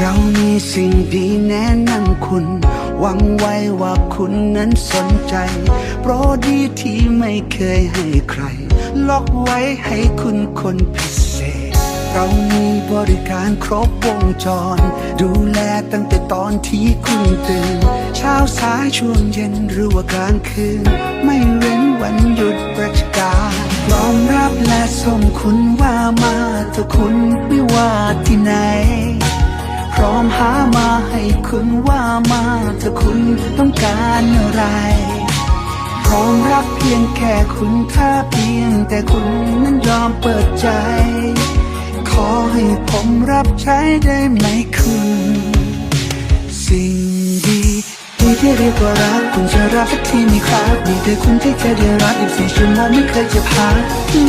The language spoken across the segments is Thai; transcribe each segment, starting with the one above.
เรามีสิ่งดีแนะนำคุณ หวังไว้ว่าคุณนั้นสนใจ โปรดดีที่ไม่เคยให้ใคร ล็อกไว้ให้คุณคนพิเศษ เรามีบริการครบวงจร ดูแลตั้งแต่ตอนที่คุณตื่น เช้าสายช่วงเย็นหรือว่ากลางคืน ไม่เว้นวันหยุดราชการยอมรับและส่งคุณว่ามาถอะคุณไม่ว่าที่ไหน ร้อมหามาให้คุณว่ามาเถอะคุณต้องการอะไร พร้อมรับเพียงแค่คุณถ้าเพียง แต่คุณนั้นยอมเปิดใจ ขอให้ผมรับใช้ได้ไหมคุณ สิ่ง ที่เรียกว่ารักคุณจะรับสักทีไหมครับมีแต่คุณที่จะได้รับ24ชั่วโมงไม่เคยจะพัก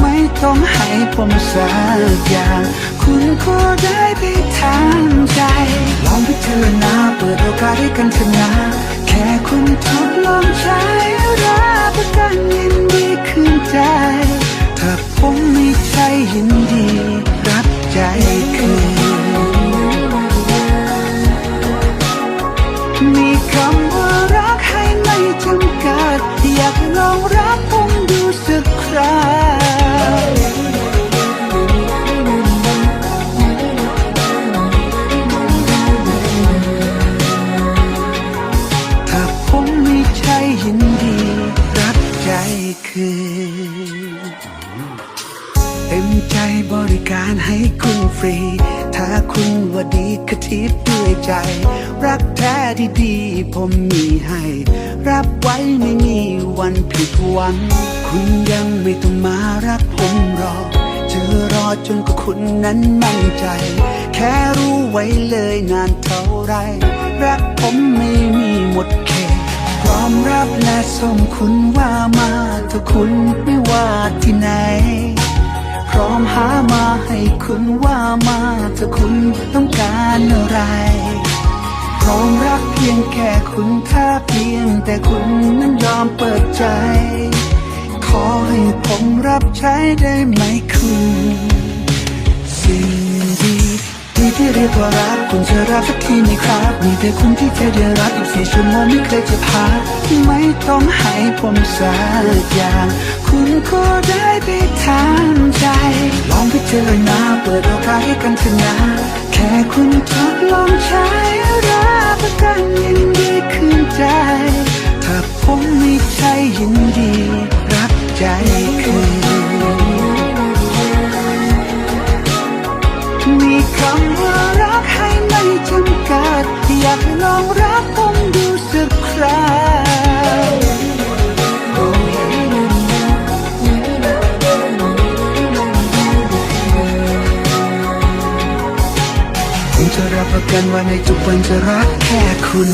ไม่ต้องให้ผมสักอย่าง คุณก็ได้ไปทางใจลองพิจารณาเปิดโอกาสให้กันเถอะนะแค่คุณทดลองใช้ ด อยากลองรักผมดูสักครั้งถ้าผมไม่ใช่ยินดี รับใจคืนเต็มใจบริการให้คุณฟรี ถ้าคุณว่าดีก็ทิปด้วยใจ รักแท้ดีๆผมมีให้ รับไว้ไม่มีวันผิดหวัง คุณยังไม่ต้องมารักผมหรอกจะรอจนกว่าคุณนั้นมั่นใจ แค่รู้ไว้เลยนานเท่าไร รักผมไม่มีหมดเขตพร้อมรับและส่งคุณว่ามาถ้าคุณไม่ว่าที่ไหน ร้อมหามาให้คุณว่ามาถ้าคุณต้องการอะไรพร้อมรักเพียงแค่คุณถ้าเพียงแต่คุณนั้นยอมเปิดใจ ขอให้ผมรับใช้ได้ไหมคุณสิ่งดี รียกว่ารักคุณจะรับสักทีไหมครับ มีแต่คุณที่จะได้รับ24ชั่วโมงไม่เคยจะพักไม่ต้องให้ผมสักอย่าง คุณก็ได้ไปทางใจ ลองพิจารณาเปิดโอกาสให้กันเถอะนะแค่คุณทดลองใช้รับประกันยินดีคืนใจ ถ้าผมไม่ใช่ยินดี ประกันว่าในทุกวันจะรักแค่คุณ